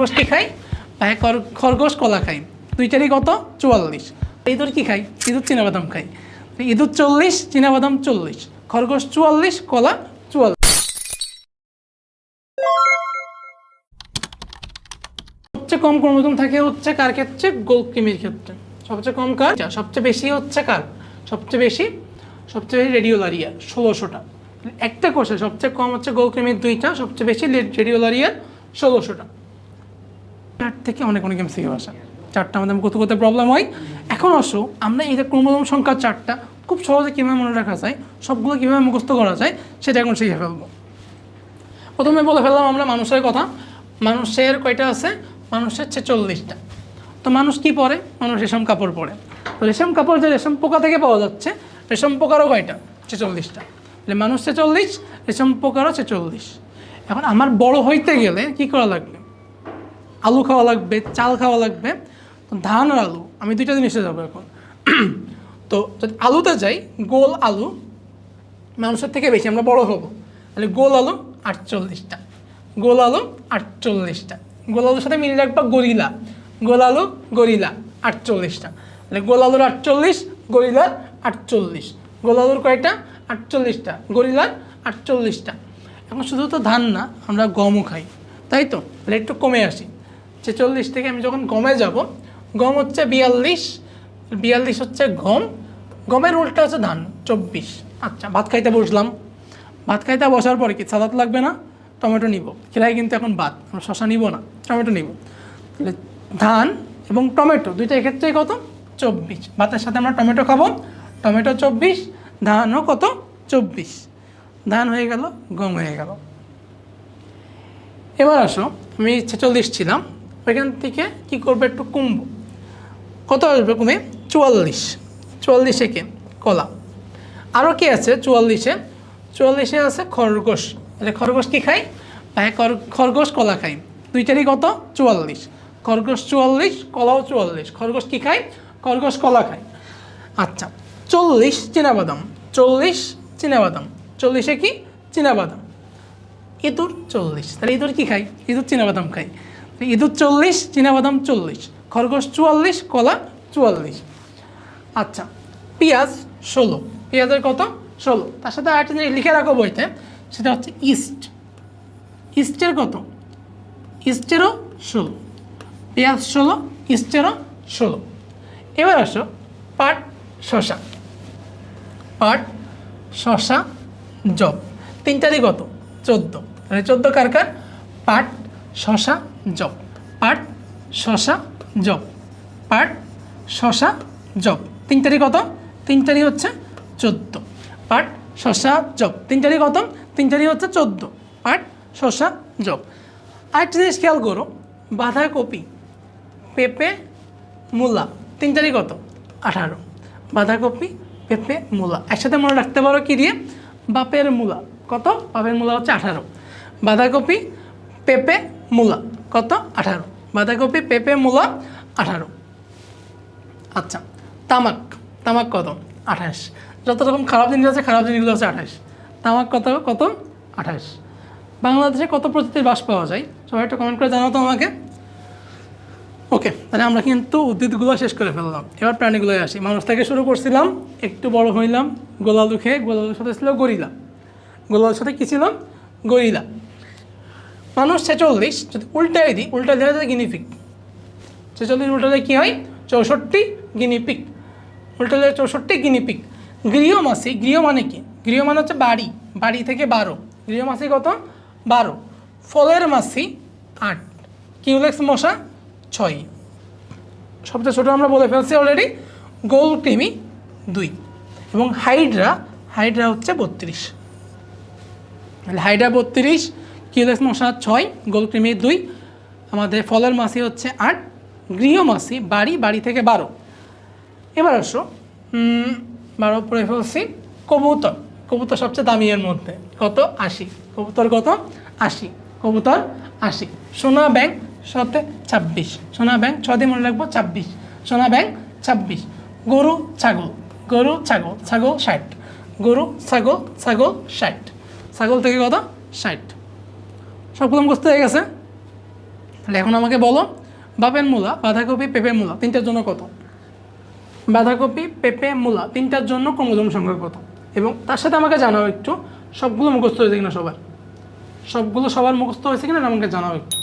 খরগোশ কি খায় ভাই খরগোশ কলা খায় দুইটারই কত? চুয়াল্লিশ। ইঁদুর কি খাই? ইঁদুর, চীনাবাদাম খাই। ইঁদুর চল্লিশ, চীনাবাদাম চল্লিশ। খরগোশ চুয়াল্লিশ, কলা চুয়াল্লিশ। সবচেয়ে কম ক্রোমোজোম থাকে হচ্ছে কার ক্ষেত্রে? গোলকিমির ক্ষেত্রে। সবচেয়ে কম কার? সবচেয়ে বেশি হচ্ছে কার? সবচেয়ে বেশি সবচেয়ে বেশি রেডিওলারিয়া, ষোলোশোটা। একটা কোষে সবচেয়ে কম হচ্ছে গোলকিমির দুইটা, সবচেয়ে বেশি রেডিওলারিয়া, ষোলোশোটা। চার থেকে অনেক অনেক এমসিকিউ আসা। চারটা আমাদের কোথাও কোথাও প্রবলেম হয়। এখন আসো, আমরা এই যে ক্রোমোজোম সংখ্যা চারটা, খুব সহজে কীভাবে মনে রাখা যায়, সবগুলো কীভাবে মুখস্থ করা যায়, সেটা এখন শিখে ফেলব। প্রথমে বলে ফেললাম আমরা মানুষের কথা। মানুষের কয়টা আছে? মানুষের ছেচল্লিশটা। তো মানুষ কি পরে মানুষ রেশম কাপড় পরে তো রেশম কাপড় যে রেশম পোকা থেকে পাওয়া যাচ্ছে, রেশম পোকারও কয়টা? ছেচল্লিশটা। মানুষ ছেচল্লিশ, রেশম পোকারও ছেচল্লিশ। এখন আমার বড় হইতে গেলে কি করা লাগবে? আলু খাওয়া লাগবে, চাল খাওয়া লাগবে ধান আর আলু, আমি দুইটা জিনিসে যাব এখন। তো যদি আলুতে যাই, গোল আলু, মানুষের থেকে বেশি আমরা বড় হব। তাহলে গোল আলু আটচল্লিশটা, গোল আলু আটচল্লিশটা, গোল আলুর সাথে মিলে রাখবা গরিলা, গোল আলু গরিলা আটচল্লিশটা। তাহলে গোল আলুর আটচল্লিশ গরিলার আটচল্লিশ, গোল আলুর কয়টা? আটচল্লিশটা গরিলার আটচল্লিশটা। এখন শুধু তো ধান না, আমরা গমও খাই, তাই তো? তাহলে একটু কমে আসি। ছেচল্লিশ থেকে আমি যখন গমে যাব, গম হচ্ছে বিয়াল্লিশ বিয়াল্লিশ হচ্ছে গম, গমের উল্টা হচ্ছে ধান, চব্বিশ। আচ্ছা ভাত খাইতে বসলাম। ভাত খাইতে বসার পরে কি সালাদ লাগবে না? টমেটো নিব। খেলাই কিন্তু এখন ভাত আমরা শশা নিব না, টমেটো নিব। তাহলে ধান এবং টমেটো দুইটা এক্ষেত্রেই কত? চব্বিশ। ভাতের সাথে আমরা টমেটো খাব। টমেটো চব্বিশ, ধানও কত? চব্বিশ। ধান হয়ে গেল, গম হয়ে গেল। এবার আসো, আমি ছেচল্লিশ ছিলাম। ওইখান থেকে কি করবে একটু কমবো কত আসবে কমে চুয়াল্লিশ। চুয়াল্লিশে কে? কলা। আরও কি আছে চুয়াল্লিশে? চুয়াল্লিশে আছে খরগোশ। তাহলে খরগোশ কি খায়? ভাই খর- খরগোশ কলা খায়। দুইটারই কত? চুয়াল্লিশ। খরগোশ চুয়াল্লিশ, কলাও চুয়াল্লিশ। খরগোশ কি খায়? খরগোশ কলা খায়। আচ্ছা চল্লিশ চীনাবাদাম। চল্লিশ চীনাবাদাম। চল্লিশে কি? চীনাবাদাম। ইঁদুর চল্লিশ। তাহলে ইঁদুর কী খায়? ইঁদুর চীনাবাদাম তো ইঁদুর চল্লিশ, চীনাবাদাম চল্লিশ, খরগোশ চুয়াল্লিশ, কলা চুয়াল্লিশ। আচ্ছা পেঁয়াজ ষোলো। পেঁয়াজের কত? ষোলো। তার সাথে আরেকটা জিনিস লিখে রাখো বইতে, সেটা হচ্ছে ইস্ট। ইস্টের কত? ইস্টেরও ষোলো। পেঁয়াজ ষোলো, ইস্টেরও ষোলো। এবার আসো, পাট শশা পাট শশা জব। তিনটারই কত? চোদ্দ। তাহলে চোদ্দ কার কার? পাট শশা জব। পাট, শশা, জব। পাট, শশা, জব। তিনটারই কত? তিনটারই হচ্ছে চোদ্দ। পাট, শশা, জব। তিনটারই কত? তিনটারই হচ্ছে চোদ্দ। পাট, শশা, জব। আরেকটা জিনিস খেয়াল করো, বাঁধাকপি, পেঁপে, মূলা। তিনটারই কত? আঠারো। বাঁধাকপি, পেঁপে, মূলা। একসাথে মনে রাখতে পারো কি দিয়ে? বাপের মূলা। কত? বাপের মূলা হচ্ছে আঠারো। বাঁধাকপি, পেঁপে, মূলা। কত? আঠারো। বাঁধাকপি, পেঁপে, মূলা, আঠারো। আচ্ছা তামাক। তামাক কত? আঠাশ। যত রকম খারাপ জিনিস আছে, খারাপ জিনিসগুলো আছে আঠাশ। তামাক কত? কত? আঠাশ। বাংলাদেশে কত প্রজাতির বাস পাওয়া যায়? সবাই একটু কমেন্ট করে জানাও তো আমাকে। ওকে তাহলে আমরা কিন্তু উদ্ভিদগুলো শেষ করে ফেললাম। এবার প্রাণীগুলোয় আসি। মানুষ থেকে শুরু করছিলাম। একটু বড় হইলাম। গোলালু খেয়ে গোলালুর সাথে ছিল গরিলা। গোলালুর সাথে কী ছিল? গরিলা। মানুষ ছেচল্লিশ, যদি উল্টাই দিই, উল্টা দিলে যায় গিনিপিক ছেচল্লিশ উল্টালে কী হয়? চৌষট্টি গিনিপিক উল্টালে চৌষট্টি গিনিপিক গৃহমাসি, গৃহ মানে কি? গৃহ মানে হচ্ছে বাড়ি বাড়ি থেকে বারো। গৃহমাসি কত? বারো। ফলের মাসি আট। কিউলেক্স মশা ছয়। সবচেয়ে ছোটো আমরা বলে ফেলছি অলরেডি গোল কৃমি দুই। এবং হাইড্রা হাইড্রা হচ্ছে বত্রিশ। হাইড্রা বত্রিশ কিউলেক্স মশা ছয়, গোল কৃমি দুই। আমাদের ফলের মাসি হচ্ছে আট, গৃহ মাসি বাড়ি বাড়ি থেকে বারো। এবার আসো। বারো পরে ফেলছি। কবুতর। কবুতর সবচেয়ে দামি এর মধ্যে। কত? আশি। কবুতর কত? আশি। কবুতর আশি। সোনা ব্যাংক সাথে ছাব্বিশ। সোনা ব্যাংক ছ দিয়ে মনে রাখব, ছাব্বিশ। সোনা ব্যাংক ছাব্বিশ। গরু, ছাগল। গরু, ছাগল ছাগল ষাট। গরু, ছাগল ছাগল ষাট। ছাগল থেকে কত? ষাট। সবগুলো মুখস্থ হয়ে গেছে। তাহলে এখন আমাকে বলো, বাপের মূলা, বাঁধাকপি পেঁপে মূলা, তিনটার জন্য কত? বাঁধাকপি, পেঁপে, মূলা, তিনটার জন্য ক্রোমোজোম সংখ্যা কত? এবং তার সাথে আমাকে জানাও একটু, সবগুলো মুখস্থ হয়েছে কিনা সবার? সবগুলো সবার মুখস্থ হয়েছে কিনা? আমাকে জানাও একটু।